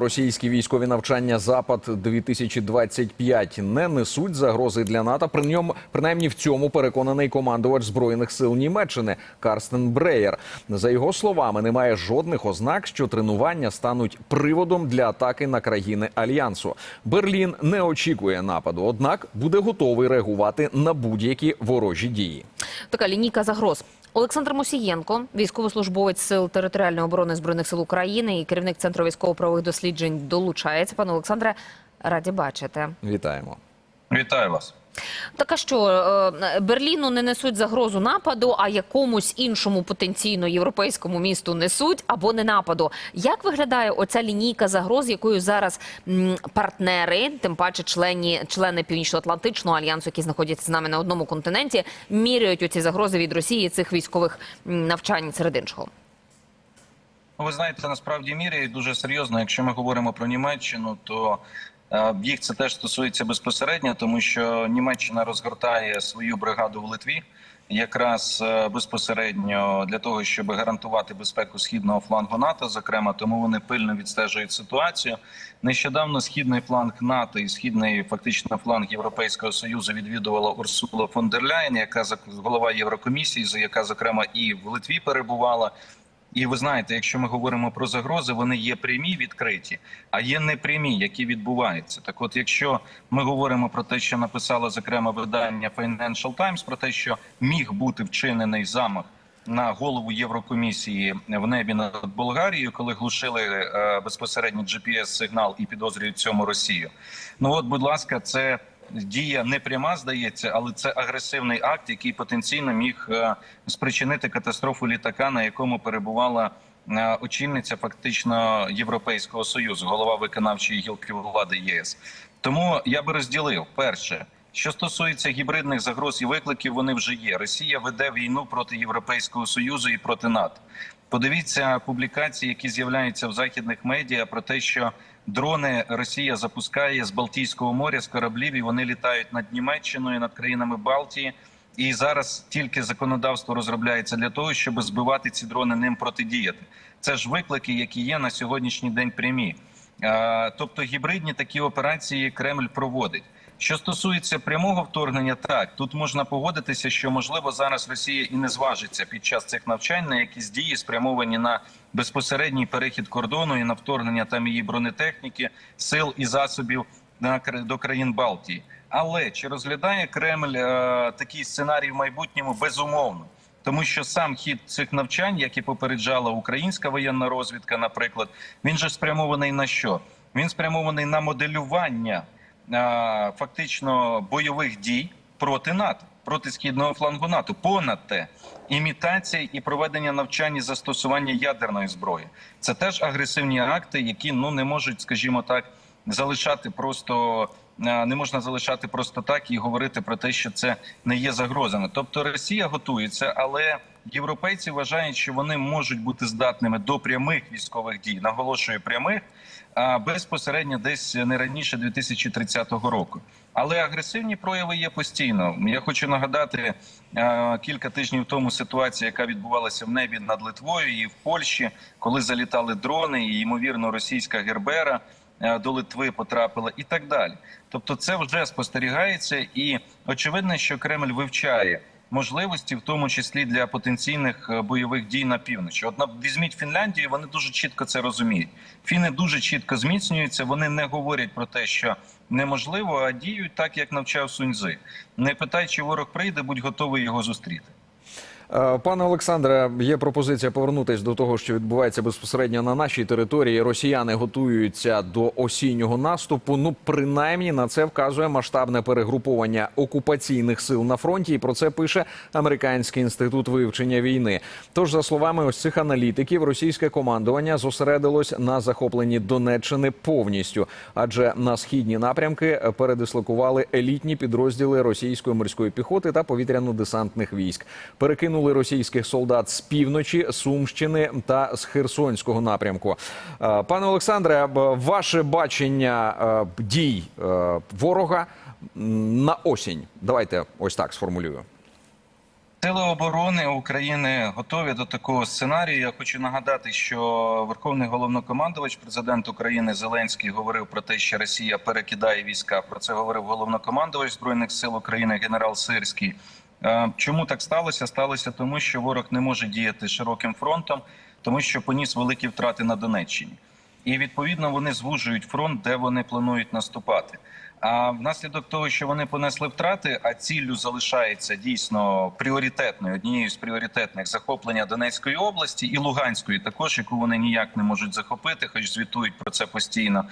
Російські військові навчання Запад 2025 не несуть загрози для НАТО. При ньому принаймні в цьому переконаний командувач збройних сил Німеччини Карстен Бреєр. За його словами, немає жодних ознак, що тренування стануть приводом для атаки на країни альянсу. Берлін не очікує нападу, однак буде готовий реагувати на будь-які ворожі дії. Така лінійка загроз. Олександр Мосієнко, військовослужбовець сил територіальної оборони збройних сил України і керівник центру військово-правових досліджень долучається. Пане Олександре, раді бачити. Вітаємо. Вітаю вас. Так а що е, Берліну не несуть загрозу нападу, а якомусь іншому потенційно європейському місту несуть або не нападу. Як виглядає оця лінійка загроз, якою зараз партнери, тим паче члені члени Північно-Атлантичного альянсу, які знаходяться з нами на одному континенті, міряють оці загрози від Росії цих військових навчань серед іншого? Ну, Ви знаєте, насправді міряють дуже серйозно. Якщо ми говоримо про Німеччину, то їх це теж стосується безпосередньо, тому що Німеччина розгортає свою бригаду в Литві. Якраз е, безпосередньо для того, щоб гарантувати безпеку східного флангу НАТО, зокрема, тому вони пильно відстежують ситуацію. Нещодавно східний фланг НАТО і східний фактично фланг Європейського союзу відвідувала Урсула фон дер Ляєн, яка голова Єврокомісії, яка зокрема і в Литві перебувала. І ви знаєте, якщо ми говоримо про загрози, вони є прямі відкриті, а є непрямі, які відбуваються. Так, от, якщо ми говоримо про те, що написало зокрема видання Financial Times, про те, що міг бути вчинений замах на голову Єврокомісії в небі над Болгарією, коли глушили е, безпосередньо GPS-сигнал і підозрюють цьому Росію. Ну от, будь ласка, це дія не пряма, здається, але це агресивний акт, який потенційно міг е, спричинити катастрофу літака, на якому перебувала е, очільниця фактично Європейського союзу, голова виконавчої гілки влади ЄС. Тому я би розділив перше. Що стосується гібридних загроз і викликів, вони вже є. Росія веде війну проти Європейського союзу і проти НАТО. Подивіться публікації, які з'являються в західних медіа, про те, що дрони Росія запускає з Балтійського моря з кораблів, і вони літають над Німеччиною, над країнами Балтії. І зараз тільки законодавство розробляється для того, щоб збивати ці дрони ним протидіяти. Це ж виклики, які є на сьогоднішній день прямі. Тобто гібридні такі операції Кремль проводить. Що стосується прямого вторгнення, так тут можна погодитися, що можливо зараз Росія і не зважиться під час цих навчань на якісь дії, спрямовані на безпосередній перехід кордону і на вторгнення там її бронетехніки, сил і засобів до країн Балтії. Але чи розглядає Кремль е, такий сценарій в майбутньому безумовно? Тому що сам хід цих навчань, як і попереджала українська воєнна розвідка, наприклад, він же спрямований на що? Він спрямований на моделювання фактично бойових дій проти НАТО, проти східного флангу НАТО. Понад те, імітація і проведення навчань і застосування ядерної зброї. Це теж агресивні акти, які ну не можуть, скажімо так, залишати просто. Не можна залишати просто так і говорити про те, що це не є загрозами. Тобто Росія готується, але європейці вважають, що вони можуть бути здатними до прямих військових дій. Наголошую прямих безпосередньо десь не раніше 2030 року. Але агресивні прояви є постійно. Я хочу нагадати кілька тижнів тому ситуація, яка відбувалася в небі над Литвою і в Польщі, коли залітали дрони, і ймовірно російська гербера до Литви потрапила, і так далі. Тобто, це вже спостерігається, і очевидно, що Кремль вивчає. Можливості, в тому числі для потенційних е, бойових дій на півночі. От візьміть Фінляндію, вони дуже чітко це розуміють. Фіни дуже чітко зміцнюються. Вони не говорять про те, що неможливо, а діють так, як навчав Суньзи. Не питай, чи ворог прийде, будь готовий його зустріти. Е, Пане Олександре, є пропозиція повернутися до того, що відбувається безпосередньо на нашій території. Росіяни готуються до осіннього наступу. Ну, принаймні на це вказує масштабне перегруповання окупаційних сил на фронті. І про це пише Американський інститут вивчення війни. Тож, за словами ось цих аналітиків, російське командування зосередилось на захопленні Донеччини повністю, адже на східні напрямки передислокували елітні підрозділи російської морської піхоти та повітряно-десантних військ. Перекинули російських солдат з півночі, Сумщини та з Херсонського напрямку. Е, Пане Олександре, ваше бачення е, дій е, ворога на осінь. Давайте ось так сформулюю. Сили оборони України готові до такого сценарію. Я хочу нагадати, що Верховний головнокомандувач, президент України Зеленський, говорив про те, що Росія перекидає війська. Про це говорив головнокомандувач збройних сил України генерал Сирський. Е, Чому так сталося? Сталося тому, що ворог не може діяти широким фронтом, тому що поніс великі втрати на Донеччині, і відповідно вони звужують фронт, де вони планують наступати. А внаслідок того, що вони понесли втрати, а ціллю залишається дійсно пріоритетною однією з пріоритетних захоплення Донецької області і Луганської, також яку вони ніяк не можуть захопити, хоч звітують про це постійно.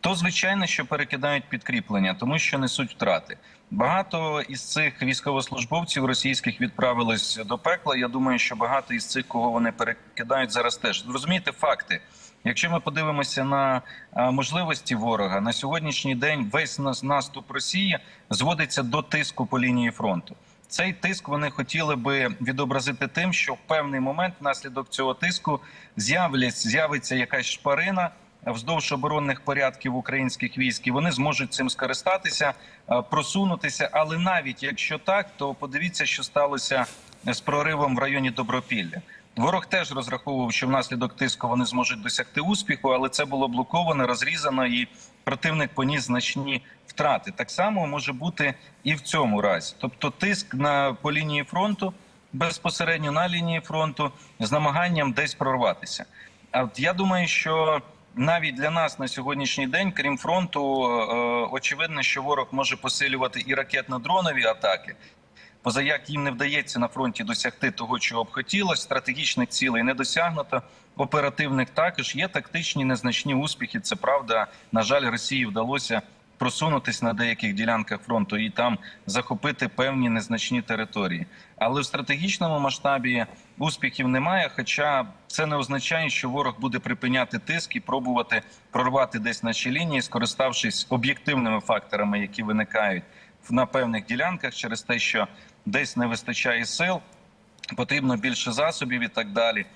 То звичайно, що перекидають підкріплення, тому що несуть втрати. Багато із цих військовослужбовців російських відправились до пекла. Я думаю, що багато із цих, кого вони перекидають зараз, теж розумієте факти. Якщо ми подивимося на можливості ворога на сьогоднішній день, весь нас- наступ Росії зводиться до тиску по лінії фронту. Цей тиск вони хотіли би відобразити тим, що в певний момент внаслідок цього тиску з'явиться якась шпарина вздовж оборонних порядків українських військ, і вони зможуть цим скористатися, е, просунутися. Але навіть якщо так, то подивіться, що сталося з проривом в районі Добропілля. Ворог теж розраховував, що внаслідок тиску вони зможуть досягти успіху, але це було блоковано, розрізано, і противник поніс значні втрати. Так само може бути і в цьому разі. Тобто, тиск на по лінії фронту безпосередньо на лінії фронту з намаганням десь прорватися. А я думаю, що навіть для нас на сьогоднішній день, крім фронту, е, очевидно, що ворог може посилювати і ракетно-дронові атаки. Поза як їм не вдається на фронті досягти того, чого б хотілося, стратегічних цілей не досягнуто. Оперативних також є тактичні незначні успіхи. Це правда. На жаль, Росії вдалося просунутись на деяких ділянках фронту і там захопити певні незначні території. Але в стратегічному масштабі успіхів немає. Хоча це не означає, що ворог буде припиняти тиск і пробувати прорвати десь наші лінії, скориставшись об'єктивними факторами, які виникають на певних ділянках, через те, що десь не вистачає сил, потрібно більше засобів і так далі.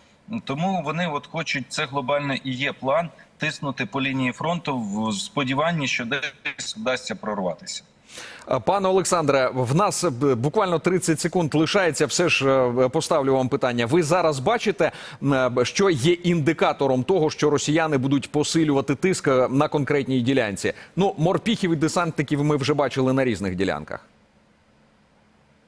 Тому вони от хочуть це глобально і є план тиснути по лінії фронту в сподіванні, що десь вдасться прорватися. Е, Пане Олександре, в нас буквально 30 секунд лишається. Все ж е, поставлю вам питання. Ви зараз бачите, е, що є індикатором того, що росіяни будуть посилювати тиск на конкретній ділянці? Ну, морпіхів і десантників ми вже бачили на різних ділянках.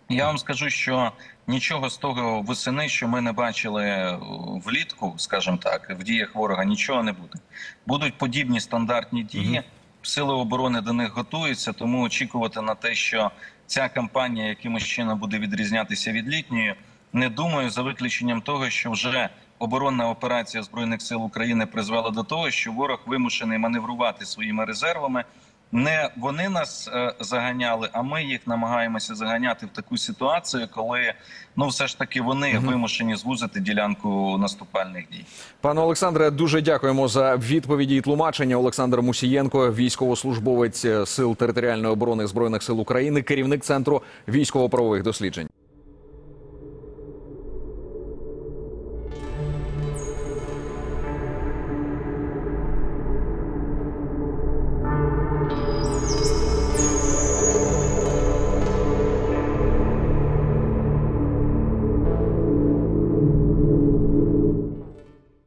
Я вам скажу, що нічого з того восени, що ми не бачили е, влітку, скажімо так, в діях ворога нічого не буде. Будуть подібні стандартні дії. Сили оборони до них готуються, тому очікувати на те, що ця кампанія якимось чином буде відрізнятися від літньої, не думаю, за виключенням того, що вже оборонна операція збройних сил України призвела до того, що ворог вимушений маневрувати своїми резервами. Не вони нас е, заганяли, а ми їх намагаємося заганяти в таку ситуацію, коли ну все ж таки вони вимушені звузити ділянку наступальних дій. Пане Олександре, дуже дякуємо за відповіді і тлумачення. Олександр Мусієнко, військовослужбовець е, сил територіальної оборони збройних сил України, керівник центру військово-правових досліджень.